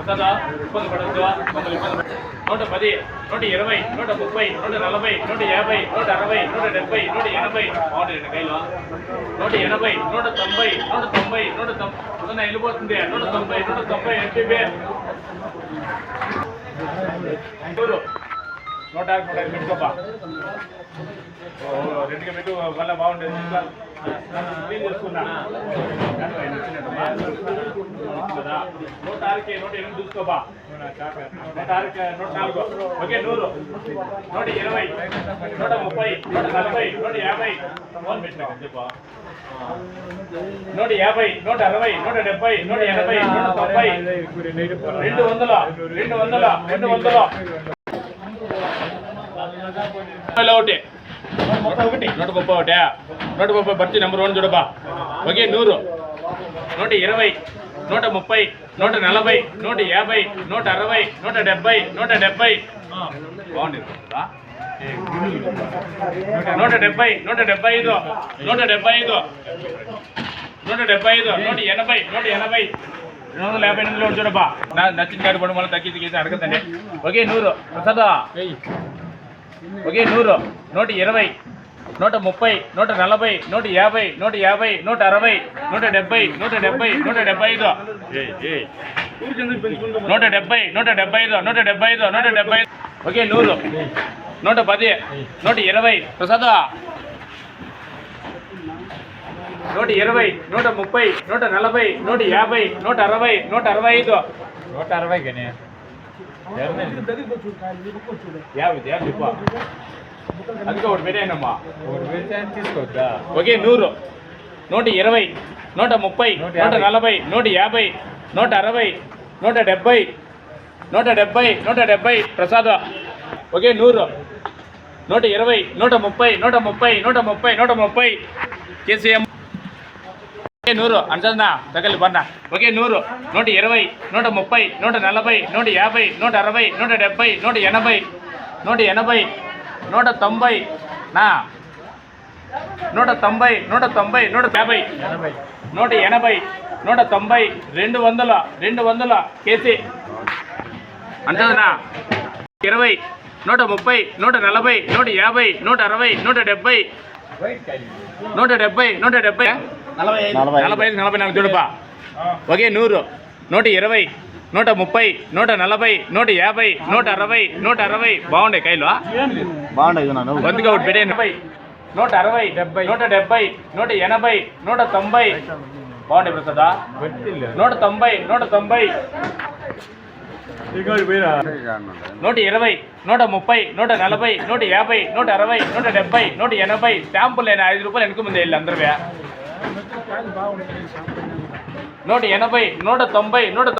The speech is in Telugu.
వస్తుందా ఇబ్బంది పడద్దు మమ్మల్ని ఇబ్బంది పెట్ట- నూట పది నూట ఇరవై నూట ముప్పై నూట నలభై నూట యాభై నూట అరవై నూట డెబ్బై నూట ఎనభై బాగుంటుంది కైలో నూట ఎనభై నూట తొంభై నూట తొంభై నూట తొంభై వెళ్ళిపోతుంది నూట తొంభై నూట తొంభై ఎంపీబీ నూరు నూట ఆరు నూట ఐదు పెట్టుకోపా ఓ, రెండుకి పెట్టు వల్ల బాగుంటుంది నూట ఆరుకి నూట ఎనిమిది చూసుకోబా నూట ఆరుకి నూట నాలుగు ఓకే నూరు నూట ఇరవై నూట ముప్పై నూట నలభై నూట యాభై ఫోన్ పెట్టినా చెప్పా నూట యాభై నూట అరవై నూట డెబ్బై నూట ఎనభై నూట తొంభై రెండు వందల రెండు వందల రెండు వందల ఒకటి నూట ముప్పై ఒకటి. నూట ముప్పై భర్తీ నెంబర్ వన్ చూడబా ఓకే నూరు. నూట ఇరవై నూట ముప్పై నూట నలభై నూట యాభై నూట అరవై నూట డెబ్బై నూట డెబ్బై. బాగుంది. నూట డెబ్బై నూట డెబ్బై ఐదు నూట డెబ్బై ఐదు నూట డెబ్బై ఐదు నూట ఎనభై నూట ఎనభై. రెండు వందల యాభై ఎనిమిదిలో చూడబా నా నచ్చిన కాడి పడి మళ్ళీ తగ్గి తగ్గి అడగదండి ఓకే నూరు. ప్రసాద. ఒకే నూరు. నూట ఇరవై నూట ముప్పై నూట నలభై నూట యాభై నూట యాభై నూట అరవై నూట డెబ్బై నూట డెబ్బై నూట డెబ్బై ఐదు నూట డెబ్బై నూట డెబ్బై ఐదు నూట డెబ్బై ఐదు నూట డెబ్బై ఒకే నూరు. నూట పది నూట ఇరవై. ప్రసాద. నూట ఇరవై నూట ముప్పై నూట నలభై నూట యాభై నూట అరవై నూట అరవై ఐదు నూట అరవై కానీ అందుకే ఒకటి పెట్టానమ్మా ఒకటి పెడితే తీసుకోవద్దా? ఒకే నూరు. నూట ఇరవై నూట ముప్పై నూట. నలభై నూట యాభై నూట అరవై నూట డెబ్బై నూట డెబ్బై నూట డెబ్బై. ప్రసాద. ఒకే నూరు. నూట ఇరవై నూట ముప్పై నూట ముప్పై నూట ముప్పై నూట ముప్పై. కేసీఎం. ఒకే నూరు. అంచనా తగలి బన్న. ఒకే నూరు. నూట ఇరవై నూట ముప్పై నూట నలభై నూట యాభై నూట అరవై నూట డెబ్బై నూట ఎనభై నూట ఎనభై నూట తొంభై నా. నూట తొంభై నూట తొంభై నూట యాభై నూట ఎనభై నూట తొంభై రెండు వందల రెండు వందల కేసీ. అంతేనా ఇరవై నూట ముప్పై నూట నలభై నూట యాభై నూట అరవై నూట డెబ్బై. నూట డెబ్బై నూట డెబ్బై నలభై ఐదు నలభై నాలుగు చూడపా ఒకే నూరు నూట ఇరవై నూట ముప్పై నూట నలభై నూట యాభై నూట అరవై నూట అరవై బాగుండే కైలు బాగుండదు నన్ను వంతుగా ఒకటి పెట్టే ఎనభై నూట అరవై డెబ్బై. నూట డెబ్బై నూట ఎనభై నూట తొంభై బాగుండే ప్రసాద నూట తొంభై నూట తొంభై నూట ఇరవై నూట ముప్పై నూట నలభై నూట యాభై నూట అరవై నూట డెబ్బై నూట ఎనభై స్టాంపులు లేని ఐదు రూపాయలు వెనక ముందు వెళ్ళి అందరివే నూట ఎనభై నూట తొంభై నూట